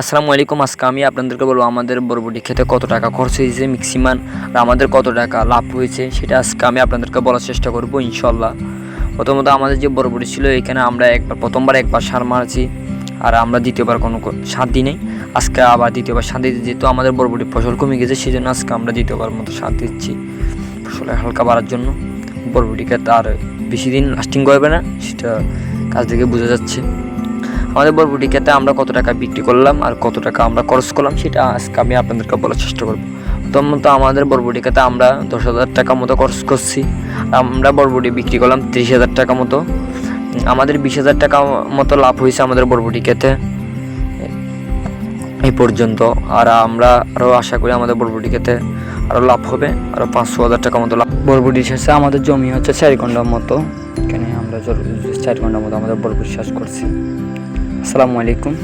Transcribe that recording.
আসসালামু আলাইকুম, আজকে আমি আপনাদেরকে বলব আমাদের বরবটি খেতে কত টাকা খরচ হয়েছে ম্যাক্সিমাম আর আমাদের কত টাকা লাভ হয়েছে, সেটা আজকে আমি আপনাদেরকে বলার চেষ্টা করব ইনশাল্লাহ প্রথমত আমাদের যে বরবটি ছিল, এখানে আমরা একবার, প্রথমবার একবার সার মারছি, আর আমরা দ্বিতীয়বার কোনো সার দিই নাই। আজকে আবার দ্বিতীয়বার সার দিতে, যেহেতু আমাদের বরবটি ফসল কমে গেছে সেই জন্য আজকে আমরা দ্বিতীয়বার মতো সার দিচ্ছি ফসলের হালকা বাড়ার জন্য। বরবটি খেতে আর বেশি দিন লাস্টিং করবে না, সেটা কাজ থেকে বোঝা যাচ্ছে। আমাদের বরবটি খেতে আমরা কত টাকা বিক্রি করলাম আর কত টাকা আমরা খরচ করলাম, সেটা আজকে আমি আপনাদেরকে বলার চেষ্টা করব। প্রথমত আমাদের বরবটি খেতে আমরা দশ হাজার টাকা মতো খরচ করছি। আমরা বরবটি বিক্রি করলাম তিরিশ হাজার টাকা মতো। আমাদের বিশ হাজার টাকা মতো লাভ হয়েছে আমাদের বরবটি খেতে এই পর্যন্ত আর আমরা আরও আশা করি আমাদের বরবটি খেতে আরও লাভ হবে আরও পাঁচশো হাজার টাকা মতো লাভ। বরবটি শেষে আমাদের জমি হচ্ছে চার ঘণ্টার মতো। এখানে আমরা চার ঘণ্টার মতো আমাদের বরবটি চাষ করছি। আসসালামু আলাইকুম।